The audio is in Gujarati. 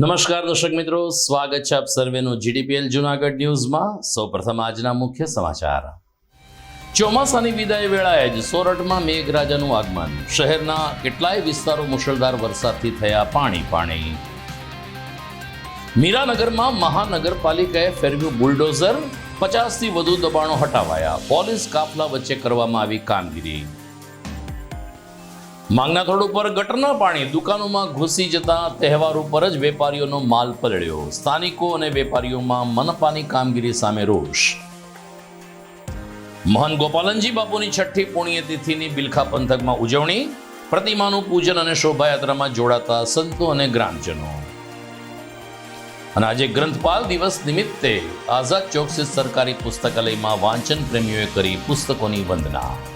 નમસ્કાર દર્શક મિત્રો, સ્વાગત છે આપ સર્વેનું જીડીપીએલ જુનાગઢ ન્યૂઝમાં. સૌપ્રથમ આજના મુખ્ય સમાચાર. ચોમાસાની વિદાય વેળાએ જ સોરઠમાં મેઘરાજાનું આગમન. શહેરના કેટલાય વિસ્તારો મુશળધાર વરસાદથી થયા પાણી પાણી. મીરાનગરમાં મહાનગરપાલિકાએ ફેરવ્યું બુલડોઝર. પચાસથી વધુ દબાણો હટાવાયા. પોલીસ કાફલા વચ્ચે કરવામાં આવી કામગીરી. માંગના થોડ ઉપર ગટરના પાણી દુકાનોમાં ઘૂસી જતા તહેવાર ઉપર જ વેપારીઓનો માલ પલળ્યો. સ્થાનિકો અને વેપારીઓમાં મનપાની કામગીરી સામે રોષ. મહાન ગોપાલનજી બાપુની છઠ્ઠી પુણ્યતિથિની બિલખા પંથકમાં ઉજવણી, પ્રતિમાનું પૂજન અને શોભાયાત્રામાં જોડાતા સંતો અને ગ્રામજનો. અને આજે ગ્રંથપાલ દિવસ નિમિત્તે આઝાદ ચોક સરકારી પુસ્તકાલયમાં વાંચન પ્રેમીઓએ કરી પુસ્તકોની વંદના.